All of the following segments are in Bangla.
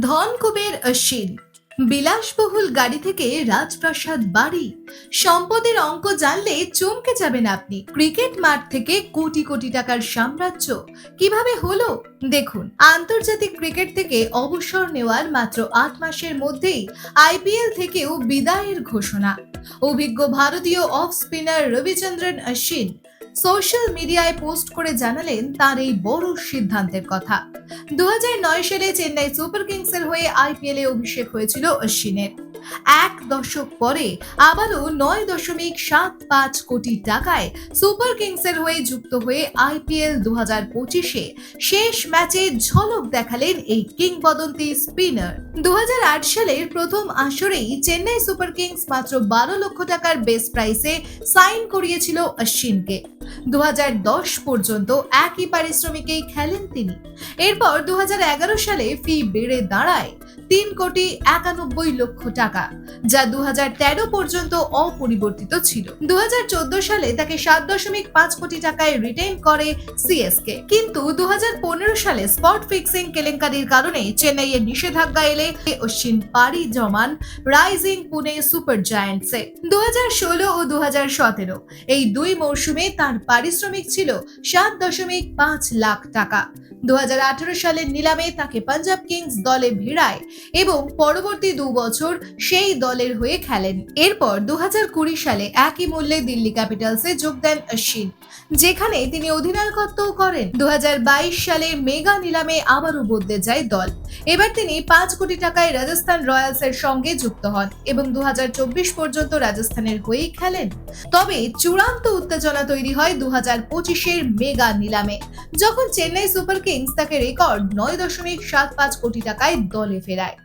ধনকুবের অশ্বিন। বিলাসবহুল গাড়ি থেকে রাজপ্রাসাদ বাড়ি। সম্পদের অঙ্ক জানলে চমকে যাবেন আপনি। ক্রিকেট মাঠ থেকে কোটি কোটি টাকার সাম্রাজ্য। কীভাবে হলো? দেখুন, আন্তর্জাতিক ক্রিকেট থেকে অবসর নেওয়ার মাত্র আট মাসের মধ্যেই আইপিএল থেকেও বিদায়ের ঘোষণা। অভিজ্ঞ ভারতীয় off spinner Ravichandran Ashwin social মিডিয়ায় পোস্ট করে জানালেন তার এই বড় সিদ্ধান্তের কথা। দু হাজার নয় সালে চেন্নাই সুপার কিংসের হয়ে আইপিএলে অভিষেক হয়েছিল অশ্বিনের। এক দশক পরে আবারও নয় দশমিক সাত পাঁচ কোটি টাকায় সুপার কিংসের হয়ে যুক্ত হয়ে আইপিএল দু হাজার পঁচিশে শেষ ম্যাচে ঝলক দেখালেন এই কিংবদন্তি স্পিনার। দু সালের প্রথম আসরেই চেন্নাই সুপার কিংস মাত্র বারো লক্ষ টাকার বেস প্রাইসে সাইন করিয়েছিল অশ্বিনকে। দু দশ পর্যন্ত একই পারিশ্রমিকেই খেলেন তিনি। এরপর দু হাজার এগারো সালে ফি বেড়ে দাঁড়ায় তিন কোটি একানব্বই লক্ষ টাকা, যা দু পর্যন্ত অপরিবর্তিত ছিল। দু সালে তাকে সাত দশমিক পাঁচ কোটি টাকায় রিটেইন করে সিএসকে কিন্তু দু সালে স্পট ফিক্সিং কেলেঙ্কারির কারণে চেন্নাইয়ের নিষেধাজ্ঞা এলে অশ্বিন পাড়ি জমান রাইজিং পুনে সুপার জায়ান্টসে দু ও দু হাজার সতেরো এই দুই মৌসুমে তার পারিশ্রমিক ছিল সাত দশমিক পাঁচ লাখ টাকা। দু সালের নিলামে তাকে পাঞ্জাব কিংস দলে ভিড়ায় এবং পরবর্তী দু বছর সেই দলের হয়ে খেলেন। এরপর দু সালে একই মূল্যে দিল্লি ক্যাপিটালসে যোগ দেন অশ্বিন যেখানে তিনি অধিনায়কত্ব করেন। দু সালে মেগা নিলামে আবারও বদলে যায় দল। এবার তিনি পাঁচ কোটি টাকায় রাজস্থান রয়্যালস এর সঙ্গে যুক্ত হন এবং দু হাজার চব্বিশ পর্যন্ত রাজস্থানের হয়েই খেলেন। তবে চূড়ান্ত উত্তেজনা তৈরি হয় দু হাজার মেগা নিলামে, যখন চেন্নাই সুপার কিংস তাকে রেকর্ড নয় দশমিক সাত পাঁচ কোটি টাকায় দলে ফেরায়।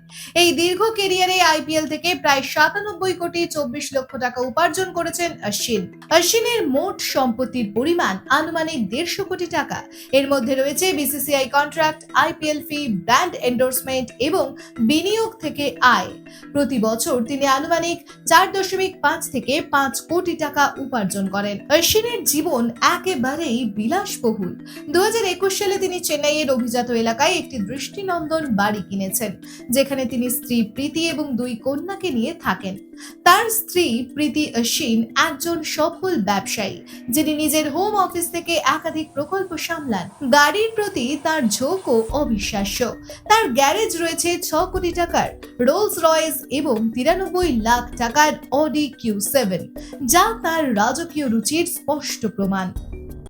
এই দীর্ঘ কেরিয়ারে আইপিএল থেকে প্রায় সাতানব্বই কোটি চব্বিশ লক্ষ টাকা উপার্জন করেছেন অশ্বিন। অশ্বিনের মোট সম্পত্তির পরিমাণ আনুমানিক দেড়শো কোটি টাকা। এর মধ্যে রয়েছে BCCI contract IPL fee brand endorsement এবং বিনিয়োগ থেকে আয়। প্রতি বছর তিনি আনুমানিক চার দশমিক পাঁচ থেকে পাঁচ কোটি টাকা উপার্জন করেন। অশ্বিনের জীবন একেবারেই বিলাসবহুল। দু হাজার একুশ সালে তিনি চেন্নাইয়ের অভিজাত এলাকায় একটি দৃষ্টিনন্দন বাড়ি কিনেছেন, যেখানে তিনি স্ত্রী প্রীতি এবং দুই কন্যাকে নিয়ে থাকেন। তার স্ত্রী প্রীতি অশ্বিন একজন সফল ব্যবসায়ী, যিনি নিজের হোম অফিস থেকে একাধিক প্রকল্প সামলান। গাড়ির প্রতি তার ঝোঁকও অবিশ্বাস্য। তার গ্যারেজ রয়েছে ছ কোটি টাকার রোলস রয়েস এবং তিরানব্বই লাখ টাকার অডি কিউ সেভেন যা তার রাজকীয় রুচির স্পষ্ট প্রমাণ।